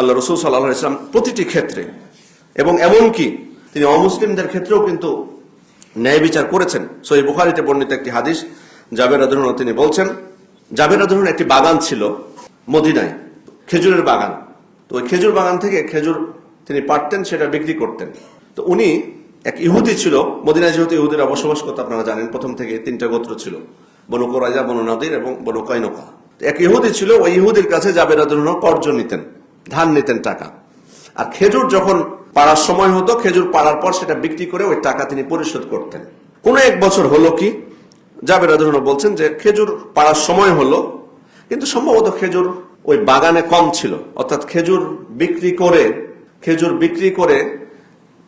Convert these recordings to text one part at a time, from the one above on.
আল্লাহ রসুল সাল্লাহ ইসলাম প্রতিটি ক্ষেত্রে। এবং এমনকি তিনি অমুসলিমদের ক্ষেত্রেও কিন্তু ন্যায় বিচার করেছেন। সই বুখারিতে বর্ণিত একটি হাদিস, জাবের আদরুন তিনি বলছেন, জাবের আদরুন একটি বাগান ছিল মদিনায়, খেজুরের বাগান। তো ওই খেজুর বাগান থেকে খেজুর তিনি পারতেন সেটা বিক্রি করতেন। তো উনি এক ইহুদি ছিল, মদিনায় যেহেতু ইহুদিরা বসবাস করতো, আপনারা জানেন, প্রথম থেকে তিনটা গোত্র ছিল, বনু কোরাইজা বনু এবং বনু এক ইহুদি ছিল, ওই ইহুদির কাছে জাবের আদরুন কর্জ নিতেন। ধান নিতেন টাকা। আর খেজুর যখন পাড়ার সময় হতো, খেজুর পাড়ার পর সেটা বিক্রি করে ওই টাকা তিনি পরিশোধ করতেন। কোন এক বছর হলো কি? জাবের আদরুন বলছেন যে, খেজুর পাড়ার সময় হলো, কিন্তু সম্ভবত খেজুর ওই বাগানে কম ছিল। অর্থাৎ খেজুর বিক্রি করে, খেজুর বিক্রি করে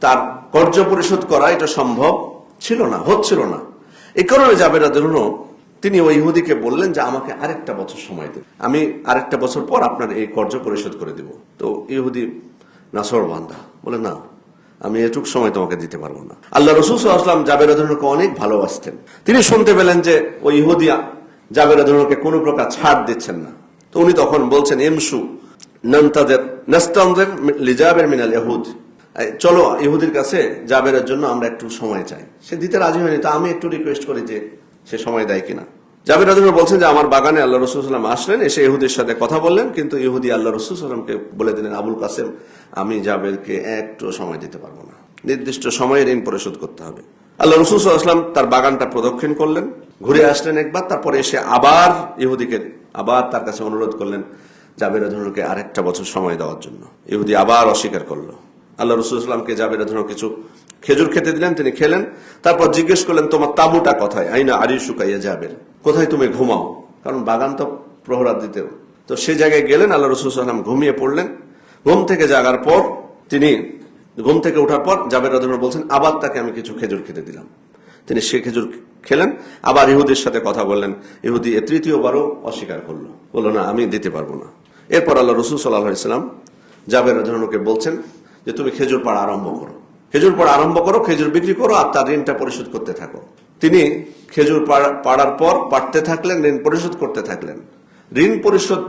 তার কর্য পরিশোধ করা এটা সম্ভব ছিল না, হচ্ছিল না। এই কারণে জাবের আদরুন তিনি ওই ইহুদিকে বললেন যে, আমাকে আরেকটা বছর সময় দেব আমি আরেকটা বছর পর আপনার এই কর্য পরিশোধ করে দেব। তো ইহুদি, নাসর বান্দা। বলে, না, আমি এটুক সময় তোমাকে দিতে পারব না। আল্লাহ রসুল আসলাম জাবের আদরুনকে অনেক ভালোবাসতেন। তিনি শুনতে পেলেন যে, ওই ইহুদিয়া জাবের আদরুনকে কোনো প্রকার ছাড় দিচ্ছেন না। তো উনি তখন বলছেন এমসু নান্তাদের লিজাবের মিনাল ইহুদ। চলো ইহুদির কাছে জাবেরের জন্য আমরা একটু সময় চাই। সে দিতে রাজি হয়নি। তা আমি একটু রিকোয়েস্ট করি যে সে সময় দেয় কিনা। জাবের রাজু বলছেন যে, আমার বাগানে আল্লাহ রসুলাম আসলেন, এসে ইহুদির সাথে কথা বললেন, কিন্তু ইহুদি আল্লাহ রসুলামকে বলে দিলেন, আবুল কাসেম, আমি জাবেরকে একটু সময় দিতে পারব না। নির্দিষ্ট সময়ে ঋণ পরিশোধ করতে হবে। আল্লাহ রসুল আসলাম তার বাগানটা প্রদক্ষিণ করলেন, ঘুরে আসলেন একবার, তারপরে এসে আবার ইহুদিকে, আবার তার কাছে অনুরোধ করলেন জাবের রাজুকে আরেকটা বছর সময় দেওয়ার জন্য। ইহুদি আবার অস্বীকার করল। আল্লাহ রসুলামকে জাবের রাজু কিছু খেজুর খেতে দিলেন, তিনি খেলেন। তারপর জিজ্ঞেস করলেন, তোমার তাবুটা কোথায়? আইনা আরি শুকাইয়া যাবেন কোথায় তুমি ঘুমাও? কারণ বাগান তো প্রহরাত দিতেও তো সে জায়গায় গেলেন, আল্লাহ রসুলাম ঘুমিয়ে পড়লেন। ঘুম থেকে জাগার পর তিনি, ঘুম থেকে ওঠার পর জাবের রাজু বলছেন, আবার তাকে আমি কিছু খেজুর খেতে দিলাম। তিনি সে খেজুর খেলেন। আবার ইহুদির সাথে কথা বললেন। ইহুদি এ তৃতীয়বারও অস্বীকার করল। বলল, না, আমি দিতে পারব না। এরপর আল্লাহ রসুল সাল্লাহ ইসলাম জাবের রাজনকে বলছেন যে তুমি খেজুর পাড়া আরম্ভ করো। খেজুর পাড়া আরম্ভ করো, খেজুর বিক্রি করো আর তার ঋণটা পরিশোধ করতে থাকো। তিনি খেজুর পাড়ার পর পাড়তে থাকলেন, ঋণ পরিশোধ করতে থাকলেন। ঋণ পরিশোধ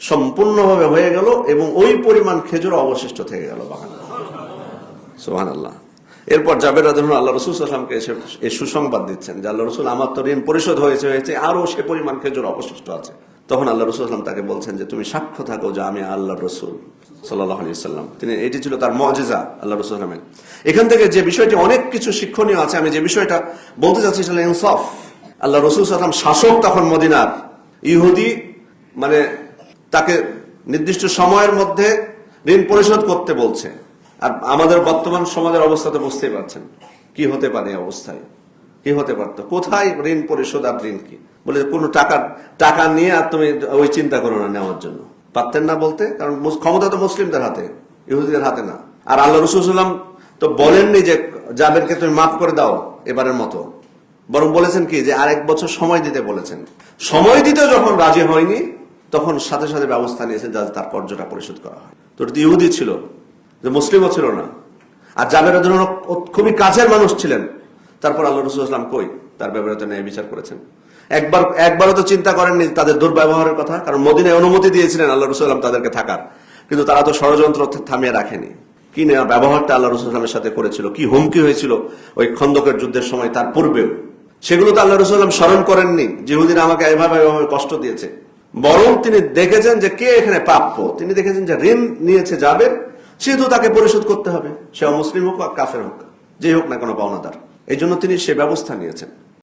সম্পূর্ণভাবে হয়ে গেল এবং ওই পরিমাণ খেজুর অবশিষ্ট থেকে গেল। সোহান আল্লাহ এরপর জাবের রাজন আল্লাহ রসুল আসলামকে এসে এই সুসংবাদ দিচ্ছেন যে আল্লাহ রসুল আমার তো ঋণ পরিশোধ হয়েছে হয়েছে আরও সে পরিমাণ খেজুর অবশিষ্ট আছে। তখন আল্লাহ রসুল আসলাম তাকে বলছেন যে, তুমি সাক্ষ্য থাকো যে আমি আল্লাহ রসুল সাল্লাহ আলি তিনি, এটি ছিল তার মজেজা আল্লাহ রসুল আসলামের এখান থেকে যে বিষয়টি অনেক কিছু শিক্ষণীয় আছে, আমি যে বিষয়টা বলতে চাচ্ছি সেটা ইনসাফ। আল্লাহ রসুল আসলাম শাসক তখন মদিনার। ইহুদি মানে তাকে নির্দিষ্ট সময়ের মধ্যে ঋণ পরিশোধ করতে বলছে। আর আমাদের বর্তমান সমাজের অবস্থা তো বুঝতেই পারছেন। কি হতে পারে অবস্থায়? কি হতে পারতো। কোথায় ঋণ পরিশোধ আর ঋণ কি? বলে কোনো টাকা টাকা নিয়ে আর তুমি ওই চিন্তা করো না নেওয়ার জন্য। পারতেন না বলতে? কারণ ক্ষমতা তো মুসলিমদের হাতে, ইহুদিদের হাতে না। আর আল্লাহ রসুলাম তো বলেননি যে জাবেরকে তুমি মাফ করে দাও এবারের মতো। বরং বলেছেন কি যে আরেক বছর সময় দিতে বলেছেন। সময় দিতে যখন রাজি হয়নি, তখন সাথে সাথে ব্যবস্থা নিয়েছেন যাতে তার কর্যটা পরিশোধ করা হয়। তো ইহুদি ছিল, যে মুসলিমও ছিল না। আর জাবের খুবই কাছের মানুষ ছিলেন। তারপর আল্লাহ রসুল আসলাম কই? তার ব্যাপারে তো ন্যায় বিচার করেছেন। একবার, একবারও তো চিন্তা করেননি তাদের দুর্ব্যবহারের কথা, কারণ মদিনায় অনুমতি দিয়েছিলেন আল্লাহ রসুল আলাম তাদেরকে থাকার। কিন্তু তারা তো ষড়যন্ত্র থামিয়ে রাখেনি। কি নেওয়া ব্যবহারটা আল্লাহ রসুল আসলামের সাথে করেছিল, কি হুমকি হয়েছিল ওই খন্দকের যুদ্ধের সময় তার পূর্বেও? সেগুলো তো আল্লাহ রসুল আসলাম স্মরণ করেননি। যেহুদিন আমাকে এভাবে এভাবে কষ্ট দিয়েছে। বরং তিনি দেখেছেন যে কে এখানে প্রাপ্য? তিনি দেখেছেন যে ঋণ নিয়েছে যাবে সেহেতু তাকে পরিশোধ করতে হবে। সে মুসলিম হোক বা কাফের হোক যে হোক না কোনো পাওনাদার। এই জন্য তিনি সে ব্যবস্থা নিয়েছেন।